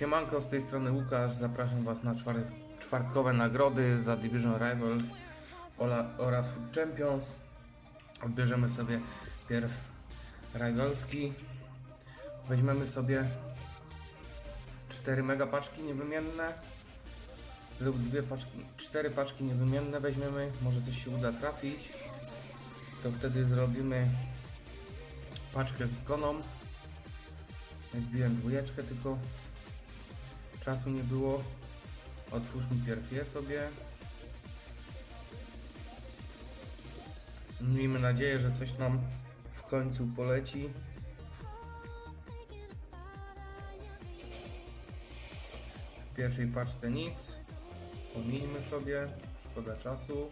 Siemanko, z tej strony Łukasz. Zapraszam Was na czwar- czwartkowe nagrody za Division Rivals oraz Food Champions. Odbierzemy sobie pierw Rivalski. Weźmiemy sobie 4 mega paczki niewymienne lub dwie paczki, 4 paczki niewymienne weźmiemy. Może coś się uda trafić. To wtedy zrobimy paczkę z ikoną. Wbiłem dwójeczkę, tylko czasu nie było. Otwórzmy pierw je sobie. Miejmy nadzieję, że coś nam w końcu poleci. W pierwszej paczce nic. Pomijmy sobie, szkoda czasu.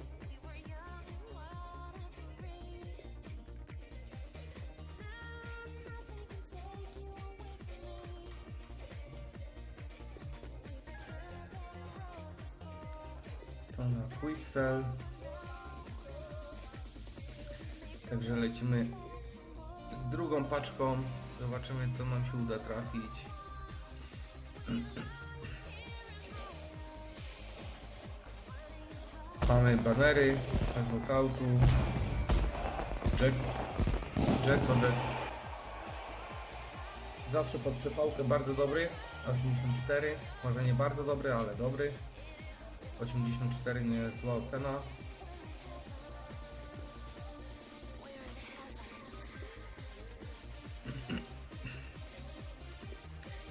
To na. Także lecimy z drugą paczką. Zobaczymy co nam się uda trafić. Mamy banery z walkoutu. Jack. Jack to Jack. Zawsze pod przepałkę bardzo dobry. 84. Może nie bardzo dobry, ale dobry. 84 nie zła ocena.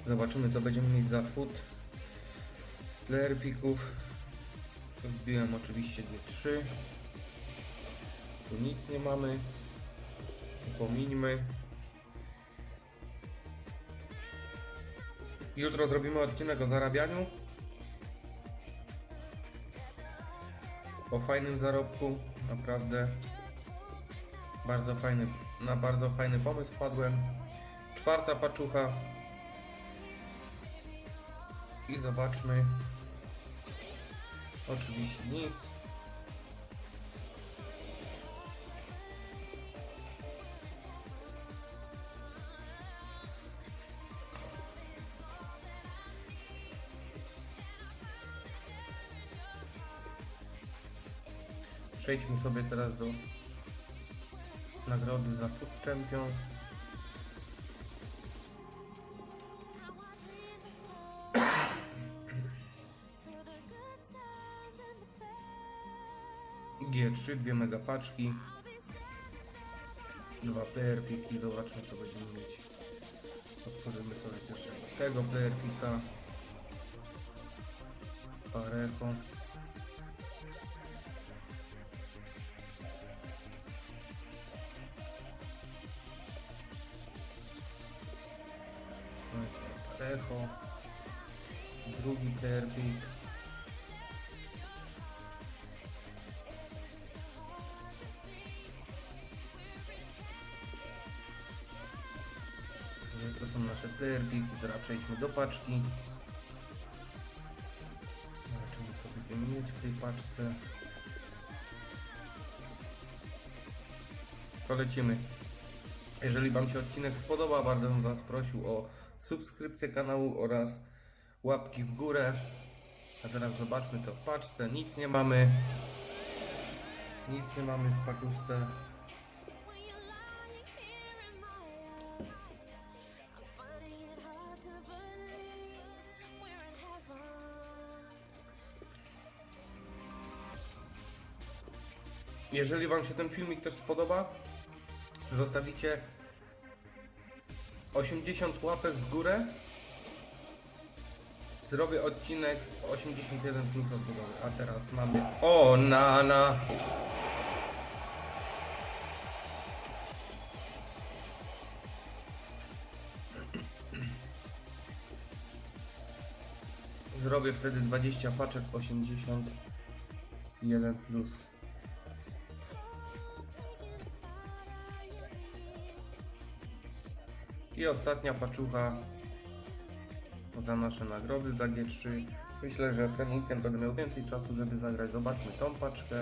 Zobaczymy co będziemy mieć za food z player picków. Wbiłem oczywiście G3. Tu nic nie mamy. Pomińmy. Jutro zrobimy odcinek o zarabianiu. O fajnym zarobku, naprawdę bardzo fajny, na bardzo fajny pomysł wpadłem. Czwarta paczucha i zobaczmy. Oczywiście nic. Przejdźmy sobie teraz do nagrody za Food Champions. G3, dwie mega paczki. Dwa player piki, zobaczmy co będziemy mieć. Otworzymy sobie też tego player pika. Parecho. Parecho. Drugi player pick. To są nasze player picki, teraz przejdźmy do paczki. Zobaczymy co będziemy mieć w tej paczce. Polecimy. Jeżeli Wam się odcinek spodoba, bardzo bym Was prosił o subskrypcję kanału oraz łapki w górę. A teraz zobaczmy co w paczce. Nic nie mamy. Nic nie mamy w paczuszce. Jeżeli Wam się ten filmik też spodoba, zostawicie 80 łapek w górę. Zrobię odcinek z 81 minut odbudowy. A teraz mamy. O, nana! Zrobię wtedy 20 paczek 81 plus. I ostatnia paczucha za nasze nagrody za G3. Myślę, że ten weekend będę miał więcej czasu, żeby zagrać. Zobaczmy tą paczkę.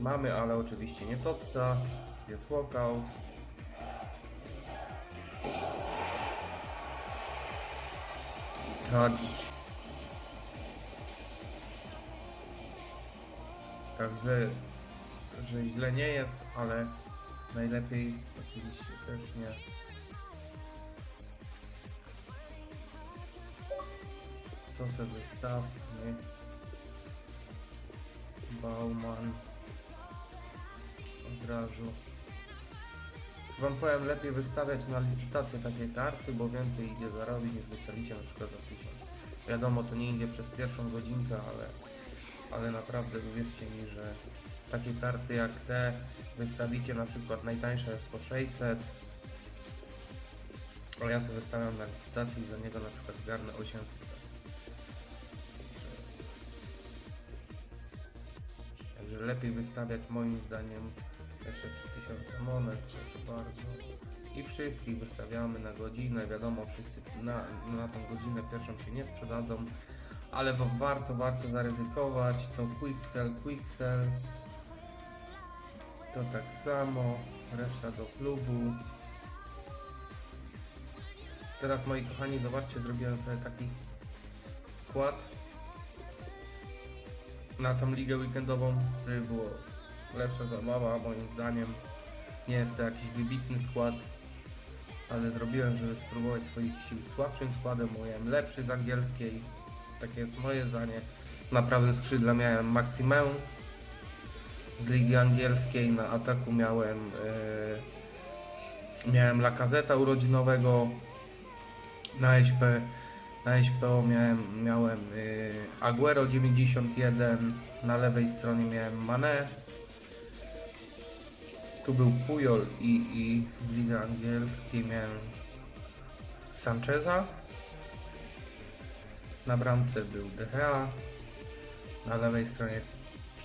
Mamy, ale oczywiście nie Totsa. Jest walkout. Tadić. Tak źle, że źle nie jest, ale najlepiej oczywiście też nie. To sobie wystawmy. Bauman. Od razu. Wam powiem, lepiej wystawiać na licytację takie karty, bo więcej idzie zarobić niż wystawicie na przykład za 1000. Wiadomo, to nie idzie przez pierwszą godzinkę, ale, ale naprawdę uwierzcie mi, że takie karty jak te wystawicie na przykład najtańsze jest po 600, a ja sobie wystawiam na licytacji i za niego na przykład zgarnę 800. lepiej wystawiać moim zdaniem jeszcze 3000 monet, proszę bardzo. I wszystkich wystawiamy na godzinę. Wiadomo, wszyscy na, na tą godzinę pierwszą się nie sprzedadzą, ale warto, warto zaryzykować. To Quicksell, Quicksell. To tak samo. Reszta do klubu. Teraz moi kochani, zobaczcie, zrobiłem sobie taki skład na tą ligę weekendową, żeby było lepsza zabawa moim zdaniem. Nie jest to jakiś wybitny skład, ale zrobiłem, żeby spróbować swoich sił słabszym składem, miałem lepszy z angielskiej. Takie jest moje zdanie. Na prawym skrzydle miałem Maximę z ligi angielskiej, na ataku miałem e, miałem Lakazeta urodzinowego, na SP na SPO miałem, miałem y, Aguero 91, na lewej stronie miałem Mane. Tu był Puyol i, i w lidze angielskiej miałem Sancheza. Na bramce był De Gea. Na lewej stronie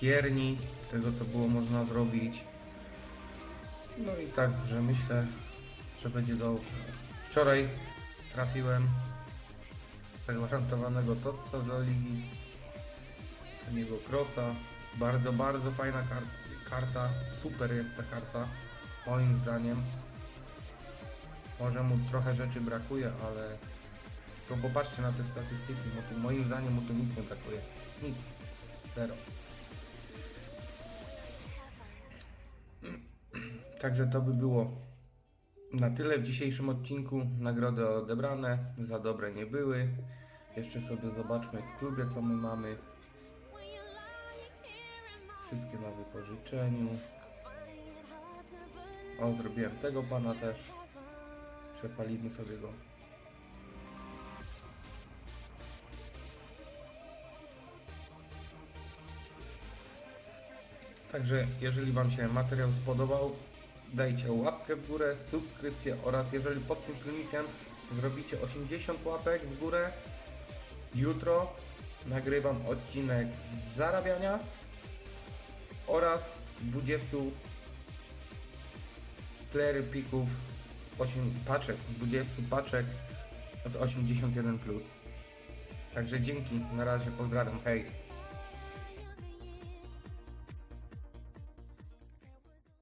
Tierney, tego co było można zrobić. No i tak, że myślę, że będzie dobrze. Wczoraj trafiłem zagwarantowanego Totsa do ligi. Niego Crossa. Bardzo, bardzo fajna kar karta. Super jest ta karta. Moim zdaniem. Może mu trochę rzeczy brakuje, ale to popatrzcie na te statystyki. Tu, moim zdaniem mu tu nic nie brakuje. Nic. Zero. Także to by było na tyle w dzisiejszym odcinku. Nagrody odebrane, za dobre nie były. Jeszcze sobie zobaczmy w klubie co my mamy. Wszystkie na wypożyczeniu. O, zrobiłem tego pana też. Przepalimy sobie go. Także jeżeli Wam się materiał spodobał, dajcie łapkę w górę, subskrypcję oraz jeżeli pod tym filmikiem zrobicie 80 łapek w górę, jutro nagrywam odcinek zarabiania oraz 20 player pików 8 paczek, 20 paczek z 81+. Także dzięki, na razie pozdrawiam, hej!